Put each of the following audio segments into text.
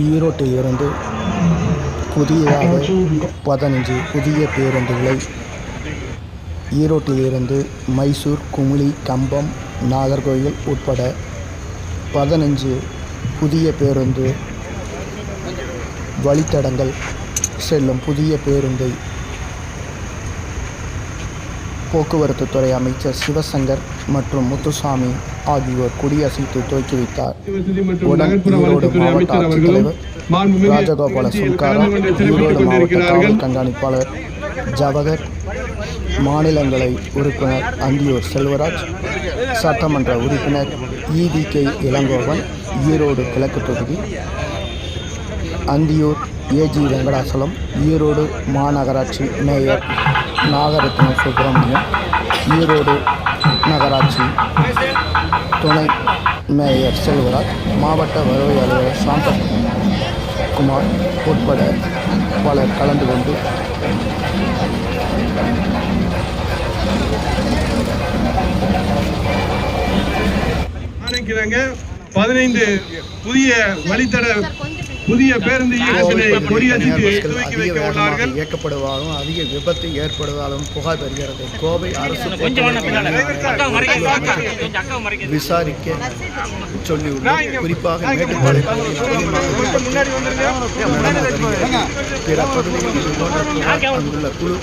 ஈரோட்டில் இருந்து புதியதாக பதினஞ்சு புதிய பேருந்துகளை ஈரோட்டில் இருந்து மைசூர் குமுளி கம்பம் நாகர்கோவில் உட்பட பதினஞ்சு புதிய பேருந்து வழித்தடங்கள் செல்லும் புதிய பேருந்தை போக்குவரத்துத்துறை அமைச்சர் சிவசங்கர் மற்றும் முத்துசாமி ஆகியோர் கொடியசைத்து துவக்கி வைத்தார். ஈரோடு மாவட்ட ஆட்சித்தலைவர் ராஜகோபால சுல்காரா ஈரோடு மாவட்ட காவல் கண்காணிப்பாளர் ஜவஹர் மாநிலங்களை உறுப்பினர் அந்தியூர் செல்வராஜ் சட்டமன்ற உறுப்பினர் இவிகே இளங்கோவன் ஈரோடு கிழக்கு தொகுதி அந்தியூர் ஏஜி வெங்கடாசலம் ஈரோடு மாநகராட்சி மேயர் நாகரத்னம் சுப்பிரமணியம் ஈரோடு நகராட்சி துணை மேயர் செல்வராஜ் மாவட்ட வருவாய் அலுவலர் சாந்தகுமார் உட்பட பலர் கலந்து கொண்டு ஆரம்பிக்கிறாங்க. பதினைந்து புதிய வழித்தட புதிய பேருந்து உள்ளார்கள். இயக்கப்படுவதாலும் அதிக விபத்து ஏற்படுவதாலும் புகார் வருகிறது கோவை அரசு விசாரிக்க சொல்லியுள்ளோம். குறிப்பாக பிற பகுதிகளில் அங்குள்ள குழு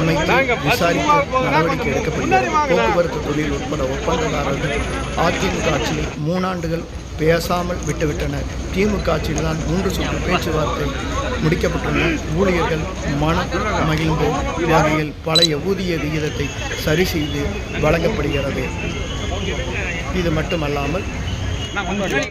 அமைத்து விசாரிக்க நடவடிக்கை எடுக்கப்படுகிறது போக்குவரத்து தொழில் உட்பட ஒப்பந்ததாரர்கள் அதிமுக ஆட்சியில் மூணாண்டுகள் பேசாமல் விட்டுவிட்டனர் திமுக ஆட்சியில் தான் மூன்று சுற்று பேச்சுவார்த்தை முடிக்கப்பட்டுள்ள ஊழியர்கள் மனம் மகிழ்ந்து வகையில் பழைய ஊதிய விகிதத்தை சரி செய்து வழங்கப்படுகிறது. இது மட்டுமல்லாமல்